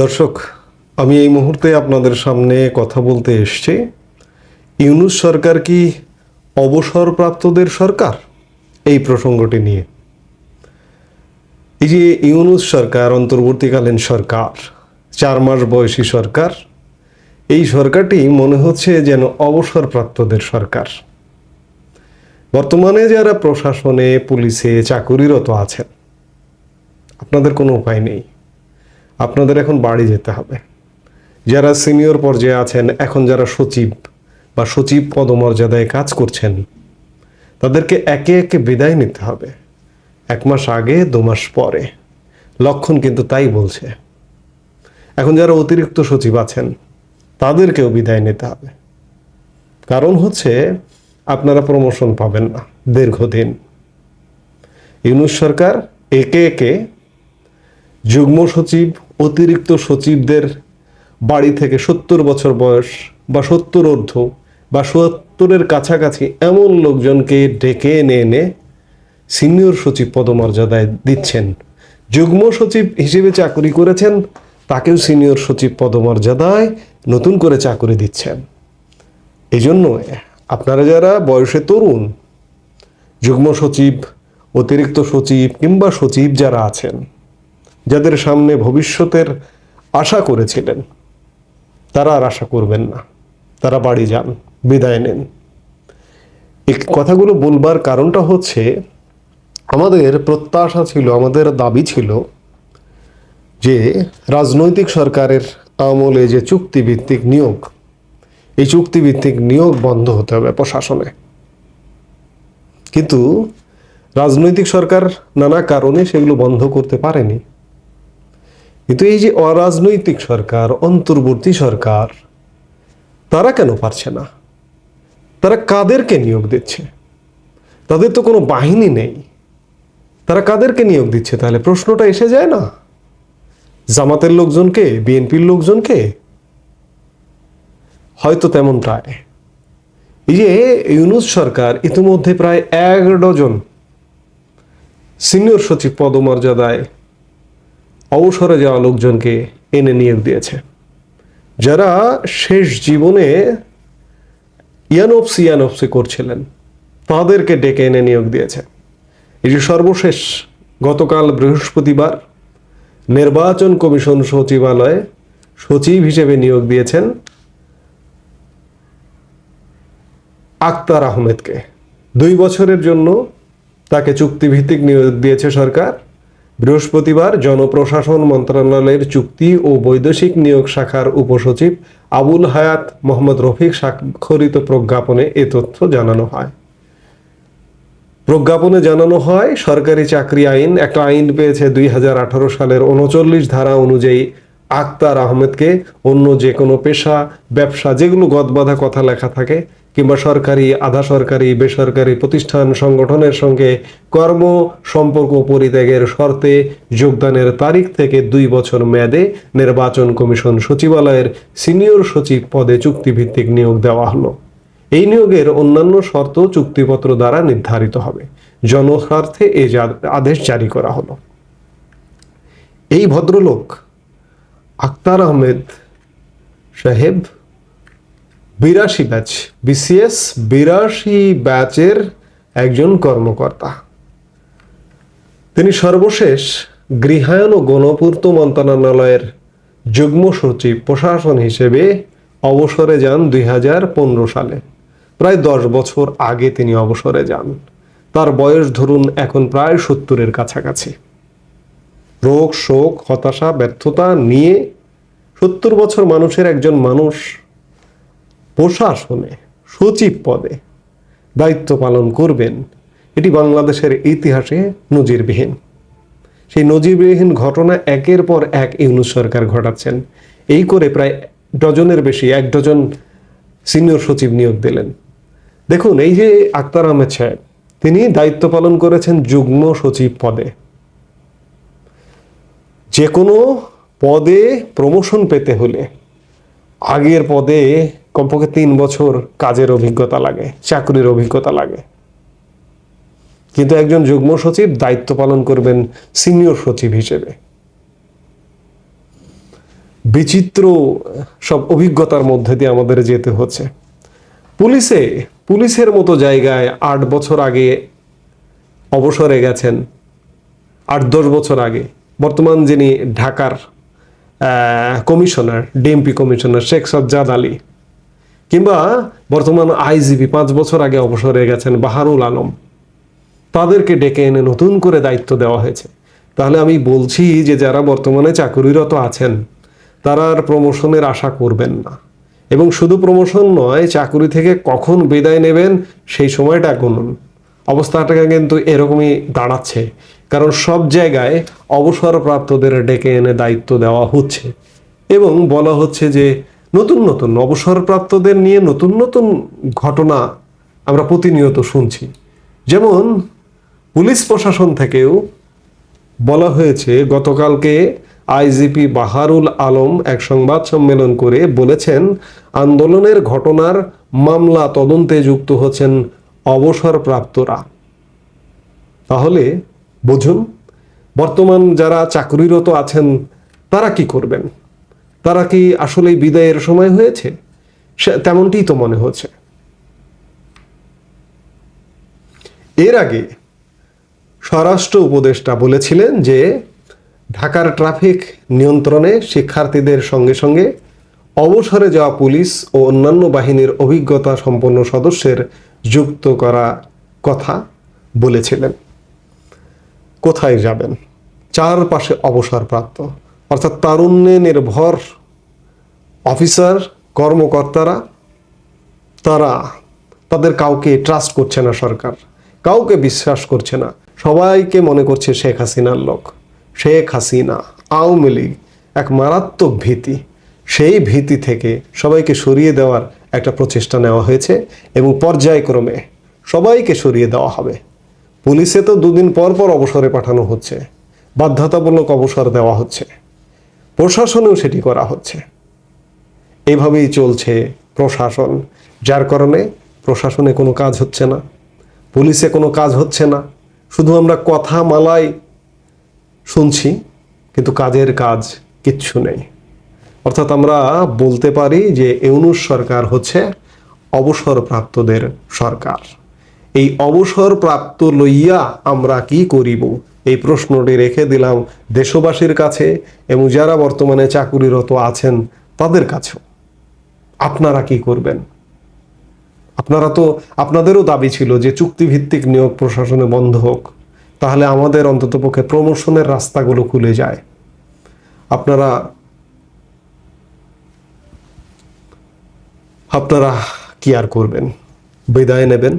দর্শক, আমি এই মুহূর্তে আপনাদের সামনে কথা বলতে এসছি। ইউনুস সরকার কি অবসরপ্রাপ্তদের সরকার? এই প্রসঙ্গটি নিয়ে। এই যে ইউনুস সরকার, অন্তর্বর্তীকালীন সরকার, চার মাস বয়সী সরকার, এই সরকারটি মনে হচ্ছে যেন অবসরপ্রাপ্তদের সরকার। বর্তমানে যারা প্রশাসনে, পুলিশে, চাকুরিরত আছেন, আপনাদের কোনো উপায় নেই। আপনাদের এখন বাড়ি যেতে হবে। যারা সিনিয়র পর্যায়ে আছেন, এখন যারা সচিব বা সচিব পদমর্যাদায় কাজ করছেন, তাদেরকে একে একে বিদায় নিতে হবে। এক মাস আগে, দু মাস পরে। লক্ষণ কিন্তু তাই বলছে। এখন যারা অতিরিক্ত সচিব আছেন, তাদেরকেও বিদায় নিতে হবে। কারণ হচ্ছে, আপনারা প্রমোশন পাবেন না দীর্ঘদিন। ইউনুস সরকার একে একে যুগ্ম সচিব, অতিরিক্ত সচিবদের বাড়ি থেকে সত্তর বছর বয়স বা সত্তর অর্ধ বা সত্তরের কাছাকাছি এমন লোকজনকে ডেকে এনে এনে সিনিয়র সচিব পদমর্যাদায় দিচ্ছেন। যুগ্ম সচিব হিসেবে চাকরি করেছেন, তাকেও সিনিয়র সচিব পদমর্যাদায় নতুন করে চাকরি দিচ্ছেন। এই জন্য আপনারা যারা বয়সে তরুণ, যুগ্ম সচিব, অতিরিক্ত সচিব কিংবা সচিব যারা আছেন যাদের সামনে ভবিষ্যতের আশা করেছিলেন, তারা আর আশা করবেন না। তারা বাড়ি যান, বিদায় নেন। এই কথাগুলো বলবার কারণটা হচ্ছে, আমাদের প্রত্যাশা ছিল, আমাদের দাবি ছিল যে রাজনৈতিক সরকারের আমলে যে চুক্তিভিত্তিক নিয়োগ, এই চুক্তিভিত্তিক নিয়োগ বন্ধ হতে হবে প্রশাসনে। কিন্তু রাজনৈতিক সরকার নানা কারণে সেগুলো বন্ধ করতে পারেনি। কিন্তু এই যে অরাজনৈতিক সরকার, অন্তর্বর্তী সরকার, তারা কেন পারছে না? তারা কাদেরকে নিয়োগ দিচ্ছে? তাদের তো কোনো বাহিনী নেই। তারা কাদেরকে নিয়োগ দিচ্ছে? তাহলে প্রশ্নটা এসে যায় না? জামাতের লোকজনকে, বিএনপির লোকজনকে? হয়তো তেমন তেমনটাই এই যে ইউনুস সরকার ইতিমধ্যে প্রায় এক ডজন সিনিয়র সচিব পদমর্যাদায় অবসরে যাওয়া লোকজনকে এনে নিয়োগ দিয়েছে। যারা শেষ জীবনে ইয়ানফসি ইয়ানফসি করছিলেন, তাদেরকে ডেকে এনে নিয়োগ দিয়েছে। এই যে সর্বশেষ, গতকাল বৃহস্পতিবার নির্বাচন কমিশন সচিবালয়ে সচিব হিসেবে নিয়োগ দিয়েছেন আক্তার আহমেদকে। দুই বছরের জন্য তাকে চুক্তিভিত্তিক নিয়োগ দিয়েছে সরকার। বৃহস্পতিবার জনপ্রশাসন মন্ত্রণালয়ের চুক্তি ও বৈদেশিক নিয়োগ শাখার উপসচিব আবুল হায়াত মোহাম্মদ রফিক স্বাক্ষরিত প্রজ্ঞাপনে এ তথ্য জানানো হয়। প্রজ্ঞাপনে জানানো হয়, সরকারি চাকরি আইন, একটা আইন পেয়েছে দুই হাজার আঠারো সালের উনচল্লিশ ধারা অনুযায়ী আক্তার আহমেদকে অন্য যে কোনো পেশা, ব্যবসা, যেগুলো গদবাধা কথা লেখা থাকে, কিংবা সরকারি, আধা সরকারি, বেসরকারি প্রতিষ্ঠান, সংগঠনের সঙ্গে কর্ম, সম্পর্ক পরিত্যাগের শর্তে যোগদানের তারিখ থেকে দুই বছর মেয়াদে নির্বাচন কমিশন সচিবালয়ের সিনিয়র সচিব পদে চুক্তিভিত্তিক নিয়োগ দেওয়া হলো। এই নিয়োগের অন্যান্য শর্ত চুক্তিপত্র দ্বারা নির্ধারিত হবে। জনস্বার্থে এই আদেশ জারি করা হলো। এই ভদ্রলোক আক্তার আহমেদ সাহেব, বিরাশি ব্যাচ, বিসিএস বিরাশি ব্যাচের একজন কর্মকর্তা। তিনি সর্বশেষ গৃহায়ন ও গণপূর্ত মন্ত্রণালয়ের যুগ্ম সচিব, প্রশাসন হিসেবে অবসরে যান দুই হাজার পনেরো সালে। প্রায় দশ বছর আগে তিনি অবসরে যান। তার বয়স ধরুন এখন প্রায় সত্তরের কাছাকাছি। রোগ, শোক, হতাশা, ব্যর্থতা নিয়ে সত্তর বছর মানুষের একজন মানুষ প্রশাসনে, সচিব পদে দায়িত্ব পালন করবেন, এটি বাংলাদেশের ইতিহাসে নজিরবিহীন। সেই নজিরবিহীন ঘটনা একের পর এক ইউনুস সরকার ঘটাচ্ছেন। এই করে প্রায় ডজনের বেশি, এক ডজন সিনিয়র সচিব নিয়োগ দিলেন। দেখুন, এই যে আক্তার আহমেদ সাহেব, তিনি দায়িত্ব পালন করেছেন যুগ্ম সচিব পদে। যে কোনো পদে প্রমোশন পেতে হলে আগের পদে কমপক্ষে তিন বছর কাজের অভিজ্ঞতা লাগে, চাকরির অভিজ্ঞতা লাগে। কিন্তু একজন যুগ্ম সচিব দায়িত্ব পালন করবেন সিনিয়র সচিব হিসেবে। বিচিত্র সব অভিজ্ঞতার মধ্যে দিয়ে আমাদের যেতে হচ্ছে। পুলিশে, পুলিশের মতো জায়গায় আট বছর আগে অবসরে গেছেন, আট দশ বছর আগে। বর্তমান যিনি ঢাকার commissioner, DMP commissioner Sheikh Sajjad Ali, কিংবা বর্তমান আইজিপি পাঁচ বছর আগে অবসরে গেছেন বাহারুল আলম। তাদেরকে ডেকে এনে নতুন করে দায়িত্ব দেওয়া হয়েছে। তাহলে আমি বলছি যে যারা বর্তমানে চাকুরিরত আছেন, তারা আর প্রমোশনের আশা করবেন না। এবং শুধু প্রমোশন নয়, চাকুরি থেকে কখন বিদায় নেবেন, সেই সময়টা গুনুন। অবস্থাটা কিন্তু এরকমই দাঁড়াচ্ছে। কারণ সব জায়গায় অবসরপ্রাপ্তদের ডেকে এনে দায়িত্ব দেওয়া হচ্ছে। এবং বলা হচ্ছে যে নতুন নতুন অবসরপ্রাপ্তদের নিয়ে নতুন নতুন ঘটনা আমরা প্রতিনিয়ত শুনছি। যেমন পুলিশ প্রশাসন থেকেও বলা হয়েছে, গতকালকে আইজিপি বাহারুল আলম এক সংবাদ সম্মেলন করে বলেছেন, আন্দোলনের ঘটনার মামলা তদন্তে যুক্ত হচ্ছেন অবসরপ্রাপ্তরা। তাহলে বুঝুন, বর্তমান যারা চাকরিরত আছেন, তারা কি করবেন? তারা কি আসলেই বিদায়ের সময় হয়েছে? সে- তেমনটিই তো মনে হচ্ছে। এর আগে স্বরাষ্ট্র উপদেষ্টা বলেছিলেন যে, ঢাকার ট্রাফিক নিয়ন্ত্রণে শিক্ষার্থীদের সঙ্গে সঙ্গে অবসরে যাওয়া পুলিশ ও অন্যান্য বাহিনীর অভিজ্ঞতা সম্পন্ন সদস্যের যুক্ত করা কথা বলেছিলেন। কোথায় যাবেন? চারপাশে অবসরপ্রাপ্ত। অর্থাৎ তারুণ্যে নির্ভর অফিসার, কর্মকর্তারা, তারা তাদের কাউকে ট্রাস্ট করছে না সরকার, কাউকে বিশ্বাস করছে না। সবাইকে মনে করছে শেখ হাসিনার লোক, শেখ হাসিনা, আওয়ামী লীগ, এক মারাত্মক ভীতি। সেই ভীতি থেকে সবাইকে সরিয়ে দেওয়ার একটা প্রচেষ্টা নেওয়া হয়েছে এবং পর্যায়ক্রমে সবাইকে সরিয়ে দেওয়া হবে। পুলিশে তো দুদিন পর পর অবসরে পাঠানো হচ্ছে। বাধ্যতামূলক অবসর দেওয়া হচ্ছে। প্রশাসনেও সেটি করা হচ্ছে। এভাবেই চলছে প্রশাসন, যার কারণে প্রশাসনে কোনো কাজ হচ্ছে না, পুলিশে কোনো কাজ হচ্ছে না। শুধু আমরা কথা মালাই শুনছি, কিন্তু কাজের কাজ কিচ্ছু নেই। অর্থাৎ আমরা বলতে পারি যে ইউনুস সরকার হচ্ছে অবসরপ্রাপ্তদের সরকার। এই অবসরপ্রাপ্ত লইয়া আমরা কি করিব? এই প্রশ্নটি রেখে দিলাম দেশবাসীর কাছে এবং যারা বর্তমানে চাকুরিরত আছেন তাদের কাছেও। আপনারা কি করবেন? আপনারা তো, আপনাদেরও দাবি ছিল যে চুক্তিভিত্তিক নিয়োগ প্রশাসনে বন্ধ হোক। তাহলে আমাদের অন্ততপক্ষে প্রমোশনের রাস্তাগুলো খুলে যায়। আপনারা আপনারা কি আর করবেন? বিদায় নেবেন।